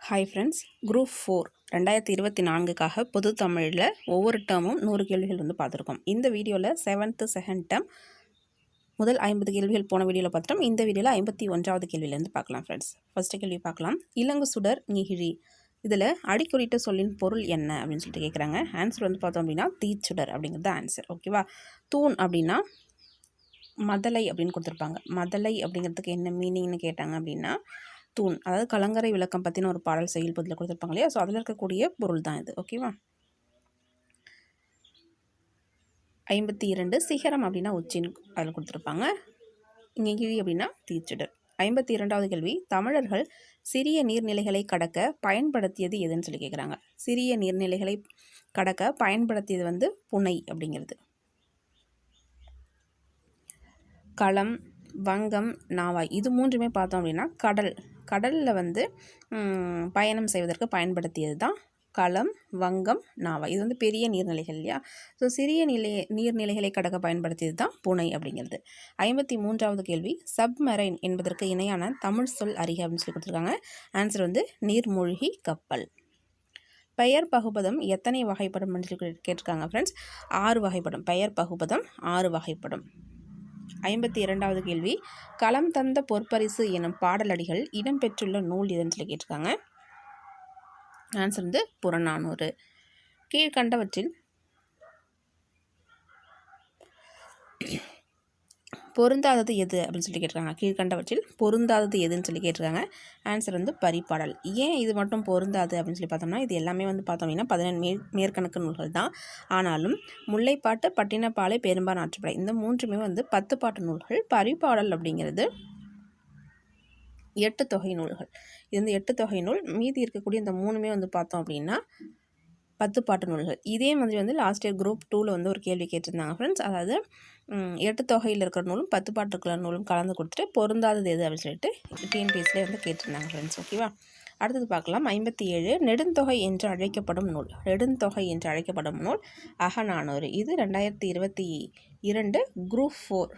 Hi friends group four ரெண்டாயிரத்தி இருபத்தி நான்குக்காக பொது தமிழில் ஒவ்வொரு டேர்மும் நூறு கேள்விகள் வந்து பார்த்துருக்கோம். இந்த வீடியோவில் செவன்த்து செகண்ட் டேர்ம் முதல் ஐம்பது கேள்விகள் போன வீடியோவில் பார்த்துட்டோம். இந்த வீடியோவில் ஐம்பத்தி ஒன்றாவது கேள்வியிலேருந்து பார்க்கலாம் ஃப்ரெண்ட்ஸ் ஃபஸ்ட்டு கேள்வி பார்க்கலாம். இலங்கு சுடர் நிகிழி. இதில் அடிக்குறிட்ட சொல்லின் பொருள் என்ன அப்படின்னு சொல்லிட்டு கேட்குறாங்க ஆன்சர் வந்து பார்த்தோம் அப்படின்னா தீச்சுடர் அப்படிங்கிறது ஆன்சர் ஓகேவா தூண் அப்படின்னா மதலை அப்படின்னு கொடுத்துருப்பாங்க. மதலை அப்படிங்கிறதுக்கு என்ன மீனிங்னு கேட்டாங்க அப்படின்னா தூண் அதாவது கலங்கரை விளக்கம் பற்றின ஒரு பாடல் செயல் பதில் கொடுத்துருப்பாங்க இல்லையா? ஸோ அதில் இருக்கக்கூடிய பொருள் தான் இது. ஓகேவா ஐம்பத்தி இரண்டு சிகரம் அப்படின்னா உச்சின் அதில் கொடுத்துருப்பாங்க. இங்கே கிழி அப்படின்னா தீச்சிடர் ஐம்பத்தி இரண்டாவது கேள்வி தமிழர்கள் சிறிய நீர்நிலைகளை கடக்க பயன்படுத்தியது எதுன்னு சொல்லி கேட்குறாங்க சிறிய நீர்நிலைகளை கடக்க பயன்படுத்தியது வந்து புனை அப்படிங்கிறது. களம் வங்கம் நாவாய். இது மூன்றுமே பார்த்தோம் அப்படின்னா கடல். கடலில் வந்து பயணம் செய்வதற்கு பயன்படுத்தியது தான் களம் வங்கம் நாவாய். இது வந்து பெரிய நீர்நிலைகள் இல்லையா? ஸோ சிறிய நிலை நீர்நிலைகளை கடக்க பயன்படுத்தியது தான் புனை அப்படிங்கிறது. ஐம்பத்தி மூன்றாவது கேள்வி சப்மரைன் என்பதற்கு இணையான தமிழ் சொல் அறிக அப்படின்னு சொல்லி கொடுத்துருக்காங்க. ஆன்சர் வந்து நீர்மூழ்கி கப்பல். பெயர் பகுபதம் எத்தனை வகைப்படும் சொல்லி கேட்டிருக்காங்க ஃப்ரெண்ட்ஸ் ஆறு வகைப்படும். பெயர் பகுபதம் ஆறு வகைப்படும். ஐம்பத்தி இரண்டாவது கேள்வி. களம் தந்த பொற்பரிசு எனும் பாடலடிகள் இடம்பெற்றுள்ள நூல் எதுன்னு சொல்லி கேட்டிருக்காங்க. ஆன்சர் வந்து புறநானூறு. கீழ்கண்டவற்றில் பொருந்தாதது எது அப்படின்னு சொல்லி கேட்டிருக்காங்க. கீழ்கண்டவற்றில் பொருந்தாதது எதுன்னு சொல்லி கேட்டிருக்காங்க. ஆன்சர் வந்து பரிப்பாடல். ஏன் இது மட்டும் பொருந்தாது அப்படின்னு சொல்லி பார்த்தோம்னா இது எல்லாமே வந்து பார்த்தோம் அப்படின்னா பதினெண்டு மேற் மேற்கணக்கு நூல்கள் தான். ஆனாலும் முல்லைப்பாட்டு பட்டினப்பாலை பெரும்பான் ஆற்றுப்படை இந்த மூன்றுமே வந்து பத்து பாட்டு நூல்கள். பரிப்பாடல் அப்படிங்கிறது எட்டு தொகை நூல்கள். இது வந்து எட்டு தொகை நூல். மீதி இருக்கக்கூடிய இந்த மூணுமே வந்து பார்த்தோம் அப்படின்னா பத்து பாட்டு நூல்கள். இதே மாதிரி வந்து லாஸ்ட் இயர் குரூப் டூவில் வந்து ஒரு கேள்வி கேட்டிருந்தாங்க ஃப்ரெண்ட்ஸ் அதாவது எட்டு தொகையில் இருக்கிற நூலும் பத்து பாட்டு இருக்கிற நூலும் கலந்து கொடுத்துட்டு பொருந்தாதது எது அப்படின்னு சொல்லிட்டு டிஎன்பிஎஸ்சிலே வந்து கேட்டிருந்தாங்க ஃப்ரெண்ட்ஸ் ஓகேவா அடுத்தது பார்க்கலாம். ஐம்பத்தி ஏழு நெடுந்தொகை என்று அழைக்கப்படும் நூல். நெடுந்தொகை என்று அழைக்கப்படும் நூல் அகநானூறு. இது ரெண்டாயிரத்தி இருபத்தி இரண்டு குரூப் ஃபோர்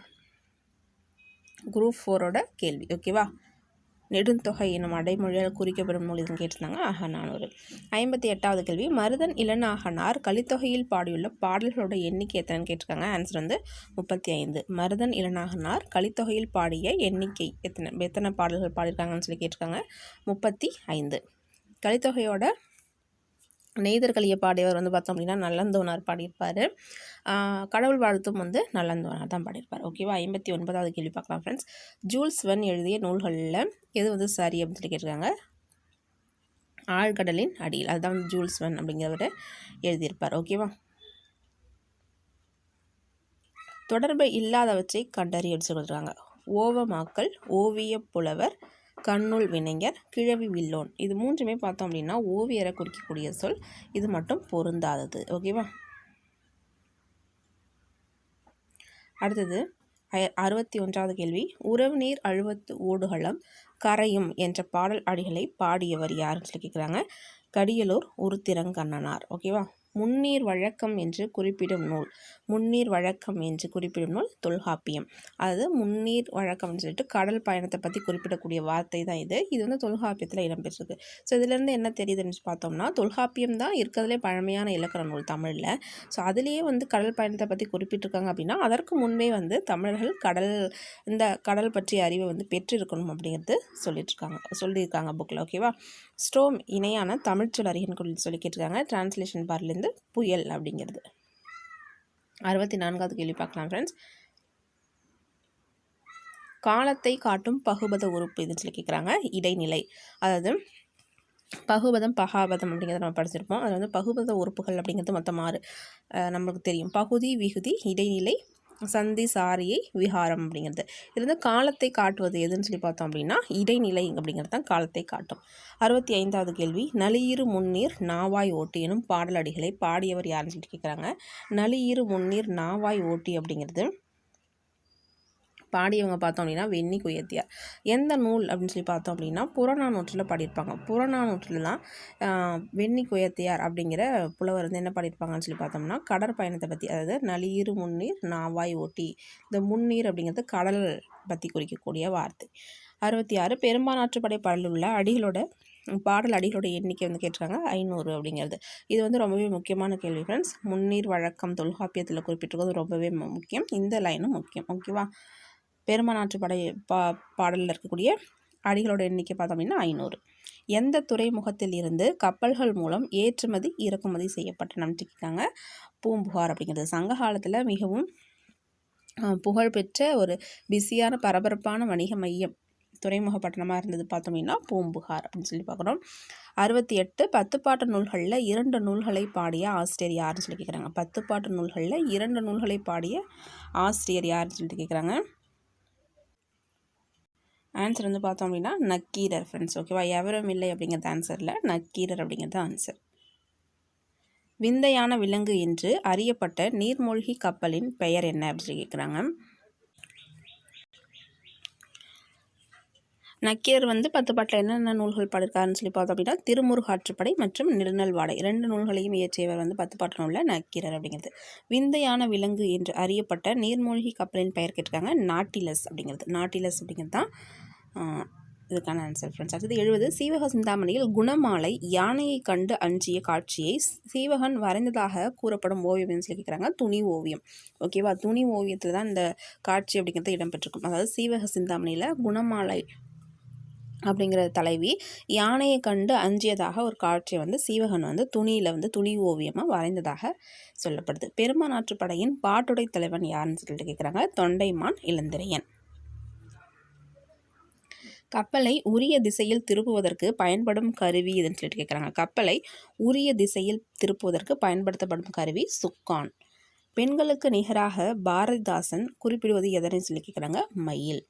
குரூப் ஃபோரோட கேள்வி. ஓகேவா நெடுந்தொகை எனும் அடைமொழியால் குறிக்கப்படும் நூல் இதுன்னு கேட்டிருந்தாங்க. அகநானூறு ஐம்பத்தி எட்டாவது கேள்வி மருதன் இளநாகனார் கலித்தொகையில் பாடியுள்ள பாடல்களோட எண்ணிக்கை எத்தனைன்னு கேட்டிருக்காங்க. ஆன்சர் வந்து முப்பத்தி ஐந்து மருதன் இளநாகனார் கலித்தொகையில் பாடிய எண்ணிக்கை எத்தனை எத்தனை பாடல்கள் பாடியிருக்காங்கன்னு சொல்லி கேட்டிருக்காங்க. முப்பத்தி ஐந்து. கலித்தொகையோட நெய்தர்களிய பாடியவர் வந்து பார்த்தோம் அப்படின்னா நல்லந்தோனார் பாடியிருப்பார். கடவுள் வாழ்த்தும் வந்து நல்லந்தோனார் தான் பாடியிருப்பார். ஓகேவா ஐம்பத்தி ஒன்பதாவது கேள்வி பார்க்கலாம் ஃப்ரெண்ட்ஸ் ஜூல்ஸ் வென் எழுதிய நூல்களில் எது வந்து சரி அப்படின்னு சொல்லி கேட்டிருக்காங்க? ஆழ்கடலின் அடியில். அதுதான் வந்து ஜூல்ஸ் வென் அப்படிங்கிறவர் எழுதியிருப்பார். ஓகேவா தொடர்பு இல்லாதவற்றை கண்டறிய சொல்கிறாங்க ஓவமாக்கல் ஓவிய புலவர் கண்ணுள் வினைஞர் கிழவி வில்லோன். இது மூன்றுமே பார்த்தோம் அப்படின்னா ஓவியரை குறிக்கக்கூடிய சொல். இது மட்டும் பொருந்தாதது. ஓகேவா அடுத்தது அறுபத்தி ஒன்றாவது கேள்வி. உறவு நீர் அழுவத்து ஓடுகளம் கரையும் என்ற பாடல் அடிகளை பாடியவர் யாருன்னு சொல்லி கேட்குறாங்க கடியலூர் உருத்திரங்கண்ணனார். ஓகேவா முன்னீர் வழக்கம் என்று குறிப்பிடும் நூல். முன்னீர் வழக்கம் என்று குறிப்பிடும் நூல் தொல்காப்பியம். அதாவது முன்னீர் வழக்கம்னு சொல்லிட்டு கடல் பயணத்தை பற்றி குறிப்பிடக்கூடிய வார்த்தை தான் இது. இது வந்து தொல்காப்பியத்தில் இடம்பெற்றிருக்கு. ஸோ இதுலேருந்து என்ன தெரியுதுன்னு பார்த்தோம்னா தொல்காப்பியம் தான் இருக்கிறதுலே பழமையான இலக்கண நூல் தமிழில். ஸோ அதுலேயே வந்து கடல் பயணத்தை பற்றி குறிப்பிட்டிருக்காங்க அப்படின்னா அதற்கு முன்பே வந்து தமிழர்கள் கடல் இந்த கடல் பற்றிய அறிவை வந்து பெற்றிருக்கணும் அப்படிங்கிறது சொல்லிட்டுருக்காங்க சொல்லியிருக்காங்க புக்கில் ஓகேவா ஸ்டோம் இணையான தமிழ்ச்சொல் அறிகன் சொல்லி கேட்டிருக்காங்க. டிரான்ஸ்லேஷன் பார்லேருந்து வந்து புயல் அப்படிங்கிறது. அறுபத்தி நான்காவது கேள்வி பார்க்கலாம் ஃப்ரெண்ட்ஸ் காலத்தை காட்டும் பகுபத உறுப்பு இதுன்னு சொல்லி கேட்குறாங்க இடைநிலை. அதாவது பகுபதம் பகாபதம் அப்படிங்கிறத நம்ம படிச்சிருப்போம். அது வந்து பகுபத உறுப்புகள் அப்படிங்கிறது மொத்தம் ஆறு. நம்மளுக்கு தெரியும். பகுதி விகுதி இடைநிலை சந்தி சாரியை விஹாரம் அப்படிங்கிறது. இது வந்து காலத்தை காட்டுவது எதுன்னு சொல்லி பார்த்தோம் அப்படின்னா இடைநிலை அப்படிங்கிறது தான் காலத்தை காட்டும். அறுபத்தி ஐந்தாவது கேள்வி நலியிரு முன்னீர் நாவாய் ஓட்டி எனும் பாடலடிகளை பாடியவர் யாருன்னு சொல்லி கேட்குறாங்க. நலியிரு முன்னீர் நாவாய் ஓட்டி அப்படிங்கிறது பாடியவங்க பார்த்தோம் அப்படின்னா வெண்ணி குயத்தியார். எந்த நூல் அப்படின்னு சொல்லி பார்த்தோம் அப்படின்னா புறநானூற்றில் பாடியிருப்பாங்க. புறநானூற்றில் தான் வெண்ணி குயத்தியார் அப்படிங்கிற புலவர் வந்து என்ன பாடியிருப்பாங்கன்னு சொல்லி பார்த்தோம்னா கடற்பயணத்தை பற்றி அதாவது நளியிரு முன்னீர் நாவாய் ஓட்டி. இந்த முன்னீர் அப்படிங்கிறது கடல் பற்றி குறிக்கக்கூடிய வார்த்தை. அறுபத்தி ஆறு பெரும்பாலாற்றுப்படை பாடலில் உள்ள அடிகளோட பாடல் அடிகளோட எண்ணிக்கை வந்து கேட்டிருக்காங்க ஐநூறு அப்படிங்கிறது. இது வந்து ரொம்பவே முக்கியமான கேள்வி ஃப்ரெண்ட்ஸ் முன்னீர் வழக்கம் தொல்காப்பியத்தில் குறிப்பிட்டிருக்கிறது ரொம்பவே முக்கியம். இந்த லைனும் முக்கியம். ஓகேவா பெருமானாற்றுப்படை பா பாடலில் இருக்கக்கூடிய அடிகளோட எண்ணிக்கை பார்த்தோம் அப்படின்னா ஐநூறு. எந்த துறைமுகத்தில் இருந்து கப்பல்கள் மூலம் ஏற்றுமதி இறக்குமதி செய்யப்பட்டனம்னு கேட்காங்க பூம்புகார் அப்படிங்கிறது. சங்க காலத்தில் மிகவும் புகழ்பெற்ற ஒரு பிஸியான பரபரப்பான வணிக மையம் துறைமுக பட்டணமாக இருந்தது பார்த்தோம் அப்படின்னா பூம்புகார் அப்படின்னு சொல்லி பார்க்குறோம். அறுபத்தி எட்டு பத்துப்பாட்டு நூல்களில் இரண்டு நூல்களை பாடிய ஆசிரியர் யாருன்னு சொல்லி கேட்குறாங்க பத்துப்பாட்டு நூல்களில் இரண்டு நூல்களை பாடிய ஆசிரியர் யாருன்னு சொல்லிட்டு கேட்குறாங்க ஆன்சர் வந்து பார்த்தோம் அப்படின்னா நக்கீரர் ஃப்ரெண்ட்ஸ் ஓகேவா எவரும் இல்லை அப்படிங்கிறது ஆன்சரில் நக்கீரர் அப்படிங்கிறது ஆன்சர் விந்தையான விலங்கு என்று அறியப்பட்ட நீர்மூழ்கி கப்பலின் பெயர் என்ன அப்படின்னு சொல்லி கேட்குறாங்க நக்கீரர் வந்து பத்து பாட்டில் என்னென்ன நூல்கள் பாடிருக்காருன்னு சொல்லி பார்த்தோம் அப்படின்னா திருமுருகாற்றுப்படை மற்றும் நெடுநல்வாடை ரெண்டு நூல்களையும் இயற்றியவர் வந்து பத்து பாட்டு நூலில் நக்கீரர் அப்படிங்கிறது. விந்தையான விலங்கு என்று அறியப்பட்ட நீர்மூழ்கி கப்பலின் பெயர் கேட்டிருக்காங்க நாட்டிலஸ் அப்படிங்கிறது. நாட்டிலஸ் அப்படிங்கிறது தான் இதுக்கான ஆன்சர் ஃப்ரெண்ட்ஸ் அடுத்தது எழுபது சீவக சிந்தாமணியில் குணமாலை யானையை கண்டு அஞ்சிய காட்சியை சீவகன் வரைந்ததாக கூறப்படும் ஓவியம் சொல்லி கேட்குறாங்க துணி ஓவியம். ஓகேவா துணி ஓவியத்தில் தான் இந்த காட்சி அப்படிங்கிறது இடம்பெற்றிருக்கும். அதாவது சீவக சிந்தாமணியில் குணமாலை அப்படிங்கிற தலைவி யானையை கண்டு அஞ்சியதாக ஒரு காட்சியை வந்து சீவகன் வந்து துணியில் வந்து துணி ஓவியமாக வரைந்ததாக சொல்லப்படுது. பெருமாநாற்று படையின் பாட்டுடை தலைவன் யாருன்னு சொல்லிட்டு கேட்குறாங்க தொண்டைமான் இளந்திரையன். கப்பலை உரிய திசையில் திருப்புவதற்கு பயன்படும் கருவி இதுன்னு சொல்லிட்டு கேட்குறாங்க கப்பலை உரிய திசையில் திருப்புவதற்கு பயன்படுத்தப்படும் கருவி சுக்கான். பெண்களுக்கு நிகராக பாரதிதாசன் குறிப்பிடுவது எதனை சொல்லி கேட்குறாங்க மயில்.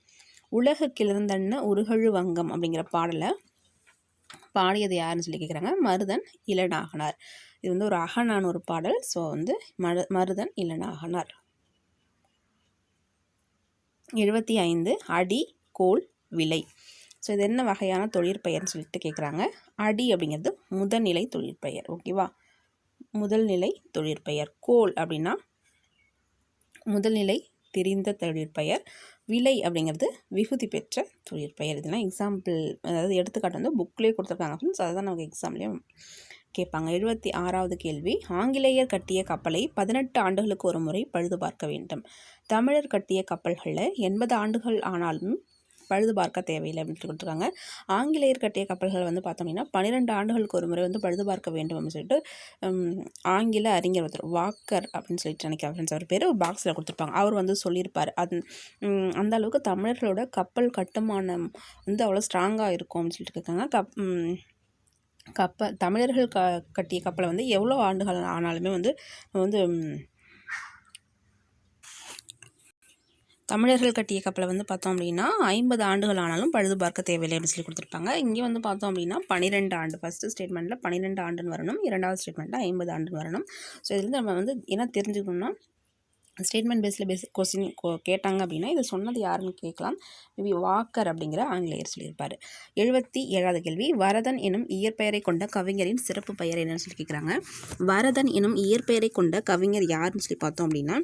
உலக கிளர்ந்தன்ன உருகழு வங்கம் அப்படிங்கிற பாடலை பாடியது யாருன்னு சொல்லி கேட்குறாங்க மருதன் இளநாகனார். இது வந்து ஒரு அகனான் ஒரு பாடல். ஸோ வந்து மரு மருதன் இளநாகனார். எழுபத்தி ஐந்து அடி கோல் விலை. ஸோ இது என்ன வகையான தொழிற்பெயர்னு சொல்லிட்டு கேட்குறாங்க அடி அப்படிங்கிறது முதல்நிலை தொழிற்பெயர் ஓகேவா முதல்நிலை தொழிற்பெயர் கோல் அப்படின்னா முதல்நிலை தெரிந்த தொழிற்பெயர் விலை அப்படிங்கிறது விகுதி பெற்ற தொழிற்பெயர் இதெல்லாம் எக்ஸாம்பிள் அதாவது எடுத்துக்காட்டு வந்து புக்லேயே கொடுத்துருக்காங்க. ஃப்ரெண்ட்ஸ் அதை தான் நமக்கு எக்ஸாம்லேயும் கேட்பாங்க. எழுபத்தி ஆறாவது கேள்வி. ஆங்கிலேயர் கட்டிய கப்பலை பதினெட்டு ஆண்டுகளுக்கு ஒரு முறை பழுது பார்க்க வேண்டும். தமிழர் கட்டிய கப்பல்களில் எண்பது ஆண்டுகள் ஆனாலும் பழுது பார்க்க தேவையில்லை அப்படின்னு கொடுத்துருக்காங்க ஆங்கிலேயர் கட்டிய கப்பல்கள் வந்து பார்த்தோம் அப்படின்னா பன்னிரெண்டு ஆண்டுகளுக்கு ஒரு முறை வந்து பழுது பார்க்க வேண்டும் அப்படின்னு சொல்லிட்டு ஆங்கில அறிஞர் ஒருத்தர் வாக்கர் அப்படின்னு சொல்லிட்டு நினைக்கிறேன் ஃப்ரெண்ட்ஸ் அவர் பேர் பாக்ஸில் கொடுத்துருப்பாங்க. அவர் வந்து சொல்லியிருப்பார். அது அந்த அளவுக்கு தமிழர்களோட கப்பல் கட்டுமானம் வந்து அவ்வளோ ஸ்ட்ராங்காக இருக்கும் அப்படின்னு சொல்லிட்டு இருக்காங்க கப் கப்பல் தமிழர்கள் க கட்டிய கப்பலை வந்து எவ்வளோ ஆண்டுகள் ஆனாலுமே வந்து வந்து தமிழர்கள் கட்டிய கப்பலை வந்து பார்த்தோம் அப்படின்னா ஐம்பது ஆண்டுகள் ஆனாலும் பழுது பார்க்க தேவையில்லை அப்படின்னு சொல்லி கொடுத்துருப்பாங்க. இங்கே வந்து பார்த்தோம் அப்படின்னா பன்னிரெண்டு ஆண்டு ஃபஸ்ட்டு ஸ்டேட்மெண்ட்டில் பன்னிரெண்டு ஆண்டுன்னு வரணும் இரண்டாவது ஸ்டேட்மெண்ட்டில் ஐம்பது ஆண்டுன்னு வரணும். ஸோ இதுலேருந்து நம்ம வந்து என்ன தெரிஞ்சுக்கணும்னா ஸ்டேட்மெண்ட் பேஸில் பேஸ் கொஸ்டின் கேட்டாங்க அப்படின்னா இது சொன்னது யாருன்னு கேட்கலாம். மேபி வாக்கர் அப்படிங்கிற ஆங்கிலேயர் சொல்லியிருப்பார். எழுபத்தி ஏழாவது கேள்வி வரதன் எனும் இயற்பெயரை கொண்ட கவிஞரின் சிறப்பு பெயர் என்னன்னு சொல்லி கேட்குறாங்க வரதன் எனும் இயற்பெயரை கொண்ட கவிஞர் யாருன்னு சொல்லி பார்த்தோம் அப்படின்னா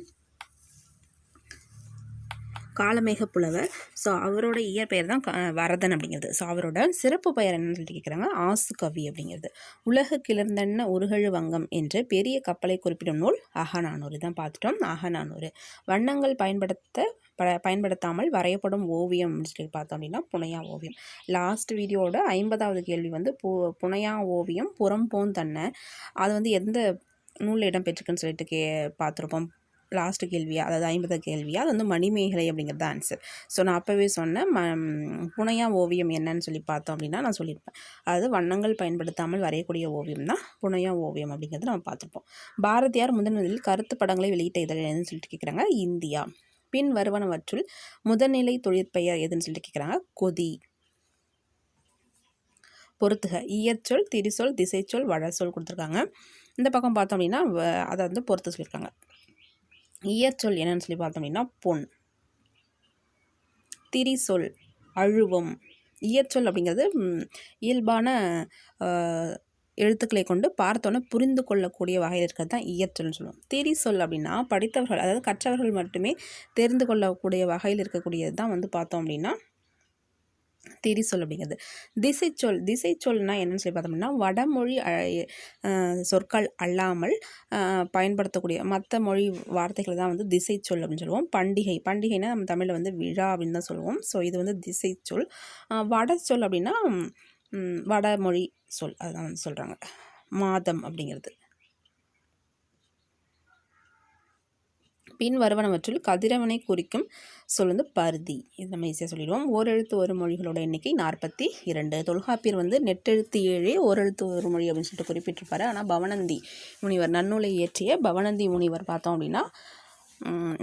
காலமேக புலவர் ஸோ அவரோட இயற்பெயர் தான் க- வரதன் அப்படிங்கிறது. ஸோ அவரோட சிறப்பு பெயர் என்னன்னு சொல்லி கேட்குறாங்க ஆசு கவி அப்படிங்கிறது. உலக கிளர்ந்தன்ன உருகழு வங்கம் என்று பெரிய கப்பலை குறிப்பிடும் நூல் அகநானூறு தான் பார்த்துட்டோம். அகநானூறு. வண்ணங்கள் பயன்படுத்த ப பயன்படுத்தாமல் வரையப்படும் ஓவியம் அப்படின்னு சொல்லி பார்த்தோம் அப்படின்னா புனையா ஓவியம். லாஸ்ட் வீடியோவோட ஐம்பதாவது கேள்வி வந்து பு புனையா ஓவியம் புறம் போந்தன்ன அது வந்து எந்த நூலில் இடம்பெற்றிருக்குன்னு சொல்லிட்டு கே பார்த்துருப்போம். லாஸ்ட் கேள்வியா? அதாவது ஐம்பது கேள்வியா? அது வந்து மணிமேகலை அப்படிங்கிறது தான் ஆன்சர் ஸோ நான் அப்போவே சொன்னேன் ம புனையா ஓவியம் என்னன்னு சொல்லி பார்த்தோம் அப்படின்னா நான் சொல்லியிருப்பேன். அதாவது வண்ணங்கள் பயன்படுத்தாமல் வரையக்கூடிய ஓவியம் தான் புனையா ஓவியம் அப்படிங்கிறது நம்ம பார்த்துருப்போம். பாரதியார் முதன் முதலில் கருத்து படங்களை வெளியிட்ட இதழ் எதுன்னு சொல்லிட்டு கேட்குறாங்க இந்தியா. பின் வருவனவற்றுள் முதல்நிலை தொழிற்பெயர் எதுன்னு சொல்லிட்டு கேட்குறாங்க கொதி. பொறுத்துக இயற்சொல் திரிசொல் திசைச்சொல் வடசொல் கொடுத்துருக்காங்க. இந்த பக்கம் பார்த்தோம் அப்படின்னா வ- அதை வந்து பொறுத்து சொல்லியிருக்காங்க. இயற்சொல் என்னன்னு சொல்லி பார்த்தோம் அப்படின்னா பொன். திரிசொல் அழுவம். இயற்சொல் அப்படிங்கிறது இயல்பான எழுத்துக்களை கொண்டு பார்த்தோன்னே புரிந்து கொள்ளக்கூடிய வகையில் இருக்கிறது தான் இயற்சொல்னு சொல்லுவோம். திரிசொல் அப்படின்னா படித்தவர்கள் அதாவது கற்றவர்கள் மட்டுமே தெரிந்து கொள்ளக்கூடிய வகையில் இருக்கக்கூடியது தான் வந்து பார்த்தோம் அப்படின்னா திரிசொல் அப்படிங்கிறது. திசைச்சொல் திசைச்சொல்னா என்னன்னு சொல்லி பார்த்தோம்னா வடமொழி அ- சொற்கள் அல்லாமல் பயன்படுத்தக்கூடிய மற்ற மொழி வார்த்தைகள் தான் வந்து திசைச்சொல் அப்படின்னு சொல்லுவோம். பண்டிகை பண்டிகைனா நம்ம தமிழில் வந்து விழா அப்படின்னு தான் சொல்லுவோம். ஸோ இது வந்து திசைச்சொல். வட வடச்சொல் அப்படின்னா வடமொழி சொல். அதுதான் வந்து சொல்கிறாங்க மாதம் அப்படிங்கிறது. பின் வருவனவற்றுள் கதிரவனை குறிக்கும் சொல் வந்து பருதி. இது நம்ம ஈஸியாக சொல்லிடுவோம். ஓரெழுத்து ஒரு மொழிகளோட எண்ணிக்கை நாற்பத்தி இரண்டு. தொல்காப்பியர் வந்து நெட்டெழுத்து ஏழே ஓரெழுத்து ஒரு மொழி அப்படின்னு சொல்லிட்டு குறிப்பிட்டிருப்பாரு. ஆனால் பவனந்தி முனிவர் நன்னூலை இயற்றிய பவனந்தி முனிவர் பார்த்தோம் அப்படின்னா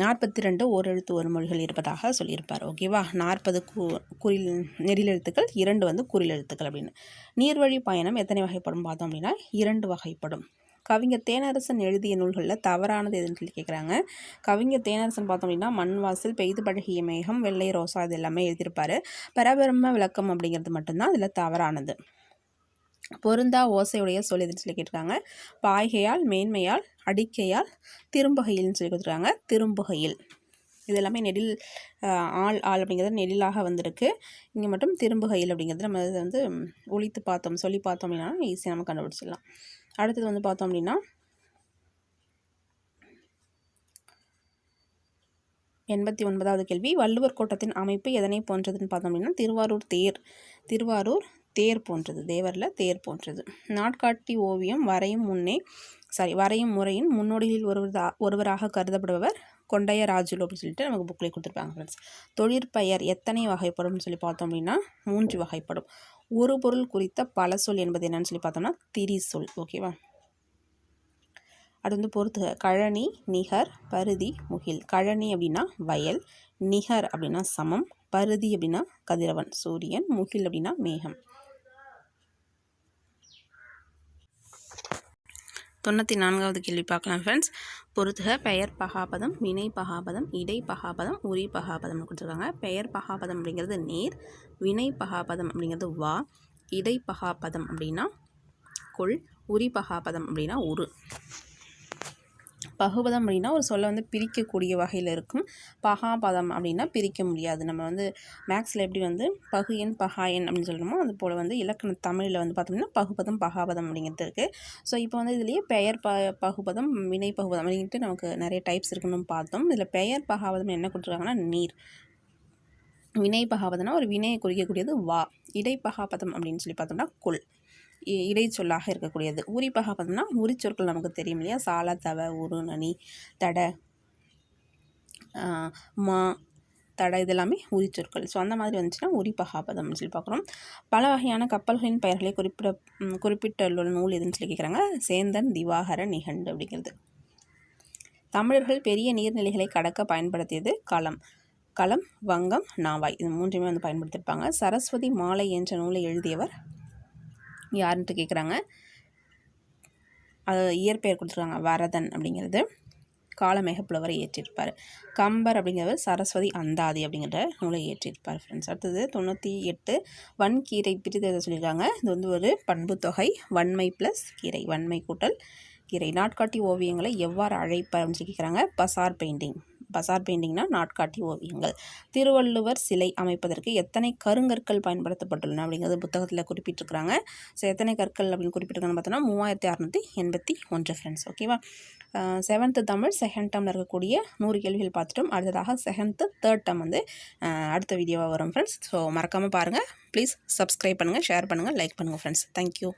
நாற்பத்தி ரெண்டு ஓரெழுத்து ஒரு மொழிகள் இருப்பதாக சொல்லியிருப்பார். ஓகேவா நாற்பது கு குறில் நெடிலெழுத்துக்கள் இரண்டு வந்து குறிலெழுத்துக்கள் அப்படின்னு. நீர்வழி பயணம் எத்தனை வகைப்படும் பார்த்தோம் அப்படின்னா இரண்டு வகைப்படும். கவிஞர் தேனரசன் எழுதிய நூல்களில் தவறானது எதுன்னு சொல்லி கேட்குறாங்க. கவிஞர் தேனரசன் பார்த்தோம் அப்படின்னா மண் வாசல் பெய்து பழகிய மேகம் வெள்ளை ரோசா இது எல்லாமே எழுதியிருப்பாரு. பரபிரம்ம விளக்கம் அப்படிங்கிறது மட்டும்தான் அதில் தவறானது. பொருந்தா ஓசையுடைய சொல் எதுன்னு சொல்லி கேட்டிருக்காங்க. பாய்கையால் மேன்மையால் அடிக்கையால் திரும்புகையில்னு சொல்லி கொடுத்துருக்காங்க. திரும்புகையில். இது எல்லாமே நெடில் ஆள் ஆள் அப்படிங்கிறது நெடிலாக வந்திருக்கு. இங்கே மட்டும் திரும்புகையில் அப்படிங்கிறது நம்ம இதை வந்து ஒழித்து பார்த்தோம் சொல்லி பார்த்தோம் அப்படின்னா ஈஸியாக நம்ம கண்டுபிடிச்சிடலாம். அடுத்தது வந்து பார்த்தோம் அப்படின்னா எண்பத்தி ஒன்பதாவது கேள்வி வள்ளுவர் கோட்டத்தின் அமைப்பு எதனை போன்றதுன்னு பார்த்தோம் அப்படின்னா திருவாரூர் தேர் திருவாரூர் தேர் போன்றது தேவரில் தேர் போன்றது. நாட்காட்டி ஓவியம் வரையும் முன்னே சாரி வரையும் முறையின் முன்னோடிகளில் ஒருவர் ஒருவராக கருதப்படுபவர் கொண்டைய ராஜுலு அப்படின்னு சொல்லிட்டு நமக்கு புக்கில் கொடுத்துருப்பாங்க ஃப்ரெண்ட்ஸ் தொழிற்பெயர் எத்தனை வகைப்படும்னு சொல்லி பார்த்தோம் அப்படின்னா மூன்று வகைப்படும். ஒரு பொருள் குறித்த பல சொல் என்பது என்னன்னு சொல்லி பார்த்தோம்னா திரிசொல். ஓகேவா? அது வந்து பொறுத்துக கழனி நிகர் பருதி முகில். கழனி அப்படின்னா வயல் நிகர் அப்படின்னா சமம். பருதி அப்படின்னா கதிரவன் சூரியன் முகில் அப்படின்னா மேகம். தொண்ணூற்றி நான்காவது கேள்வி பார்க்கலாம் ஃப்ரெண்ட்ஸ் பொறுத்துக பெயர் பகாபதம் வினை பகாபதம் இடை பகாபதம் உரி பகாபதம்னு கொடுத்துருக்காங்க. பெயர் பகாபதம் அப்படிங்கிறது நேர் வினை பகாபதம் அப்படிங்கிறது வா இடை பகாபதம் அப்படின்னா கொள் உரி பகாபதம் அப்படின்னா உரு. பகுபதம் அப்படின்னா ஒரு சொல்லை வந்து பிரிக்கக்கூடிய வகையில் இருக்கும். பகாபதம் அப்படின்னா பிரிக்க முடியாது. நம்ம வந்து மேக்ஸில் எப்படி வந்து பகுயன் பகாயன் அப்படின்னு சொல்கிறோமோ அது போல் வந்து இலக்கண தமிழில் வந்து பார்த்தோம்னா பகுபதம் பகாபதம் அப்படிங்கிறது இருக்குது ஸோ இப்போ வந்து இதுலேயே பெயர் ப பகுபதம் வினை பகுபதம் அப்படின்ட்டு நமக்கு நிறைய டைப்ஸ் இருக்குன்னு பார்த்தோம். இதில் பெயர் பகாபதம் என்ன கொடுத்துருக்காங்கன்னா நீர். வினை பகாபதம்னா ஒரு வினையை குறிக்கக்கூடியது வா. இடைப்பகாபதம் அப்படின்னு சொல்லி பார்த்தோம்னா கொள். இடைச்சொல்லாக இருக்கக்கூடியது. உரிப்பகாபதம்னா உரிச்சொற்கள் நமக்கு தெரியும் இல்லையா? சாலா தவ உரு நனி தட மா தடை இதெல்லாமே உரிச்சொற்கள் ஸோ அந்த மாதிரி வந்துச்சுன்னா உரிப்பகாபதம் சொல்லி பார்க்குறோம் பல வகையான கப்பல்களின் பெயர்களை குறிப்பிட குறிப்பிட்டுள்ள நூல் எதுன்னு சொல்லி கேட்குறாங்க சேந்தன் திவாகர நிகண்டு அப்படிங்கிறது. தமிழர்கள் பெரிய நீர்நிலைகளை கடக்க பயன்படுத்தியது களம். களம் வங்கம் நாவாய். இது மூன்றுமே வந்து பயன்படுத்தியிருப்பாங்க சரஸ்வதி மாலை என்ற நூலை எழுதியவர் யாருன்ட்டு கேட்குறாங்க அது இயற்பெயர் கொடுத்துருக்காங்க வரதன் அப்படிங்கிறது. காலமேக புலவரை ஏற்றிருப்பார் கம்பர் அப்படிங்கிறவர் சரஸ்வதி அந்தாதி அப்படிங்கிற நூலை ஏற்றிருப்பார் ஃப்ரெண்ட்ஸ் அடுத்தது தொண்ணூற்றி எட்டு வன்கீரை கீரை எழுத சொல்லியிருக்காங்க. இது வந்து ஒரு பண்புத்தொகை வன்மை ப்ளஸ் கீரை. வன்மை கூட்டல் கீரை. நாட்காட்டி ஓவியங்களை எவ்வாறு அழைப்பார் அப்படின்னு சொல்லி கேட்குறாங்க பசார் பெயிண்டிங் பசார் பெயிண்டிங்னா நாட்காட்டி ஓவியங்கள். திருவள்ளுவர் சிலை அமைப்பதற்கு எத்தனை கருங்கற்கள் பயன்படுத்தப்பட்டுள்ளன அப்படிங்கிறது புத்தகத்தில் குறிப்பிட்டிருக்கிறாங்க. ஸோ எத்தனை கற்கள் அப்படின்னு குறிப்பிட்டிருக்காங்கன்னு பார்த்தோன்னா மூவாயிரத்தி அறநூற்றி எண்பத்தி ஒன்று ஃப்ரெண்ட்ஸ் ஓகேவா செவன்த்து தமிழ் செகண்ட் டேர்மில் இருக்கக்கூடிய நூறு கேள்விகள் பார்த்துட்டோம். அடுத்ததாக செகன்த்து தேர்ட் டேம் வந்து அடுத்த வீடியோவாக வரும் ஃப்ரெண்ட்ஸ் ஸோ மறக்காமல் பாருங்கள் ப்ளீஸ் சப்ஸ்கிரைப் பண்ணுங்கள் ஷேர் பண்ணுங்கள் லைக் பண்ணுங்கள் ஃப்ரெண்ட்ஸ் தேங்க்யூ